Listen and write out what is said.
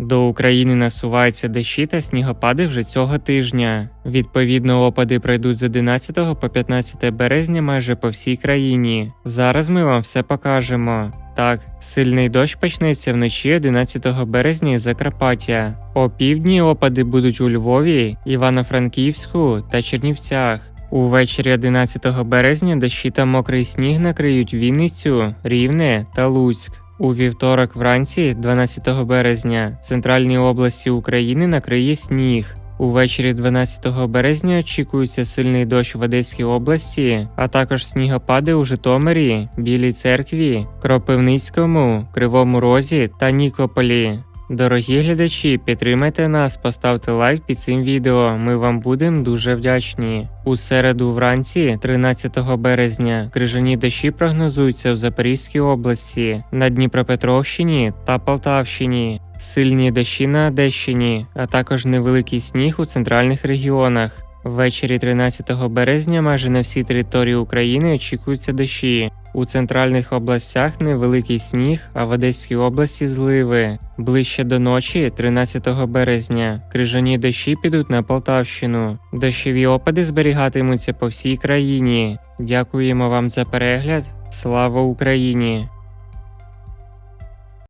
До України насуваються дощі та снігопади вже цього тижня. Відповідно, опади пройдуть з 11 по 15 березня майже по всій країні. Зараз ми вам все покажемо. Так, сильний дощ почнеться вночі 11 березня із Закарпаття. О півдні опади будуть у Львові, Івано-Франківську та Чернівцях. Увечері 11 березня дощі та мокрий сніг накриють Вінницю, Рівне та Луцьк. У вівторок вранці, 12 березня, центральній області України накриє сніг. Увечері 12 березня очікується сильний дощ в Одеській області, а також снігопади у Житомирі, Білій церкві, Кропивницькому, Кривому Розі та Нікополі. Дорогі глядачі, підтримайте нас, поставте лайк під цим відео. Ми вам будемо дуже вдячні. У середу вранці, 13 березня, крижані дощі прогнозуються в Запорізькій області, на Дніпропетровщині та Полтавщині. Сильні дощі на Одещині, а також невеликий сніг у центральних регіонах. Ввечері 13 березня майже на всій території України очікуються дощі. У центральних областях невеликий сніг, а в Одеській області зливи. Ближче до ночі, 13 березня, крижані дощі підуть на Полтавщину. Дощові опади зберігатимуться по всій країні. Дякуємо вам за перегляд. Слава Україні!